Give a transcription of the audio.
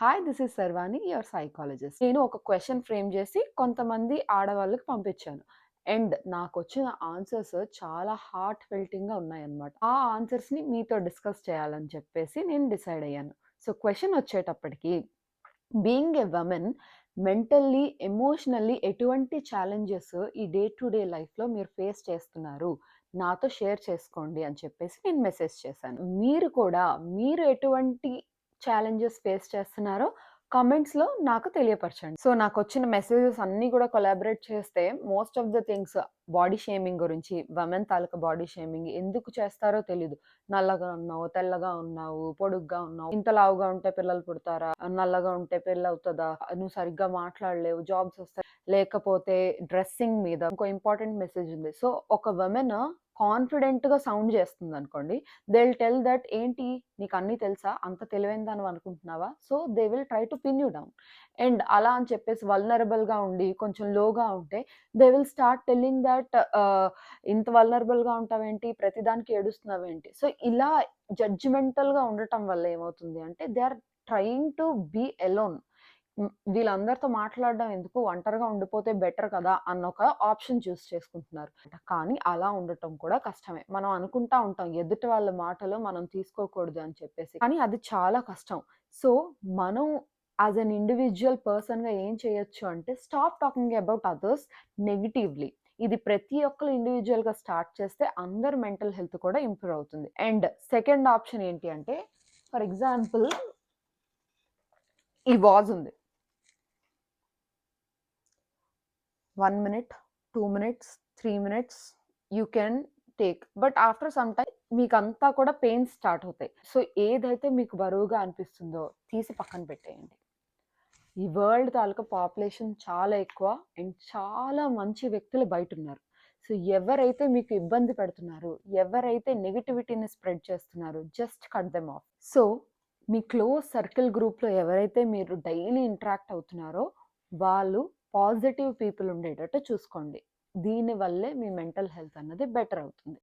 Hi this is Sarvani your psychologist. నేను ఒక question frame చేసి కొంతమంది ఆడవాళ్ళకి పంపించాను. అండ్ నాకు వచ్చిన ఆన్సర్స్ చాలా హార్ట్ ఫెల్టింగ్గా ఉన్నాయన్నమాట. ఆ ఆన్సర్స్ని మీతో డిస్కస్ చేయాలని చెప్పేసి నేను డిసైడ్ అయ్యాను. సో క్వశ్చన్ వచ్చేటప్పటికి being a women mentally emotionally ఎటువంటి ఛాలెంజెస్ ఈ డే టు డే లైఫ్లో మీరు ఫేస్ చేస్తున్నారు? నాతో షేర్ చేసుకోండి అని చెప్పేసి నేను మెసేజ్ చేశాను. మీరు కూడా మీరు ఎటువంటి ఛాలెంజెస్ ఫేస్ చేస్తున్నారో. కామెంట్స్లో నాకు తెలియపరచండి. సో నాకు వచ్చిన మెసేజెస్ అన్నీ కూడా కొలాబరేట్ చేస్తే most of the things body shaming గురించి వమెన్ తాలూకా బాడీ షేమింగ్ ఎందుకు చేస్తారో తెలీదు. నల్లగా ఉన్నావు తెల్లగా ఉన్నావు పొడుగ్గా ఉన్నావు ఇంత లావుగా ఉంటే పిల్లలు పుడతారా నల్లగా ఉంటే పెళ్ళి అవుతుందా నువ్వు సరిగ్గా మాట్లాడలేవు జాబ్స్ వస్తాయి లేకపోతే డ్రెస్సింగ్ మీద ఇంకో ఇంపార్టెంట్ మెసేజ్ ఉంది. సో ఒక ఉమెన్ కాన్ఫిడెంట్గా సౌండ్ చేస్తుంది అనుకోండి దే విల్ టెల్ దట్ ఏంటి నీకు అన్నీ తెలుసా? అంత తెలివైందని అనుకుంటున్నావా? So they will try to pin you down and అలా అని చెప్పేసి వల్నరబుల్గా ఉండి కొంచెం లోగా ఉంటే they will start telling that ఇంత వల్నరబుల్గా ఉంటావేంటి? ప్రతిదానికి ఏడుస్తున్నావేంటి? సో ఇలా జడ్జిమెంటల్గా ఉండటం వల్ల ఏమవుతుంది అంటే they are trying to be alone వీళ్ళందరితో మాట్లాడడం ఎందుకు? ఒంటరిగా ఉండిపోతే బెటర్ కదా? అన్న ఒక ఆప్షన్ చూస్ చేసుకుంటున్నారు. కానీ అలా ఉండటం కూడా కష్టమే. మనం అనుకుంటా ఉంటాం ఎదుటి వాళ్ళ మాటలు మనం తీసుకోకూడదు అని చెప్పేసి. కానీ అది చాలా కష్టం. సో మనం యాజ్ అన్ ఇండివిజువల్ పర్సన్గా ఏం చేయొచ్చు అంటే stop talking about others negatively. ఇది ప్రతి ఒక్కరు ఇండివిజువల్గా స్టార్ట్ చేస్తే అందరు మెంటల్ హెల్త్ కూడా ఇంప్రూవ్ అవుతుంది. అండ్ సెకండ్ ఆప్షన్ ఏంటి అంటే ఫర్ ఎగ్జాంపుల్ ఈ వాజ్ ఉంది. One minute two minutes three minutes you can take but after some time మీకు అంతా కూడా పెయిన్స్ స్టార్ట్ అవుతాయి. సో ఏదైతే మీకు బరువుగా అనిపిస్తుందో తీసి పక్కన పెట్టేయండి. ఈ వరల్డ్ తాలూకా పాపులేషన్ చాలా ఎక్కువ అండ్ చాలా మంచి వ్యక్తులు బయట ఉన్నారు సో ఎవరైతే మీకు ఇబ్బంది పెడుతున్నారు ఎవరైతే నెగిటివిటీని స్ప్రెడ్ చేస్తున్నారు just cut them off so మీ క్లోజ్ సర్కిల్ గ్రూప్లో ఎవరైతే మీరు డైలీ ఇంటరాక్ట్ అవుతున్నారో వాళ్ళు పాజిటివ్ పీపుల్ ఉండేటట్టు చూసుకోండి. దీనివల్లే మీ మెంటల్ హెల్త్ అన్నది బెటర్ అవుతుంది.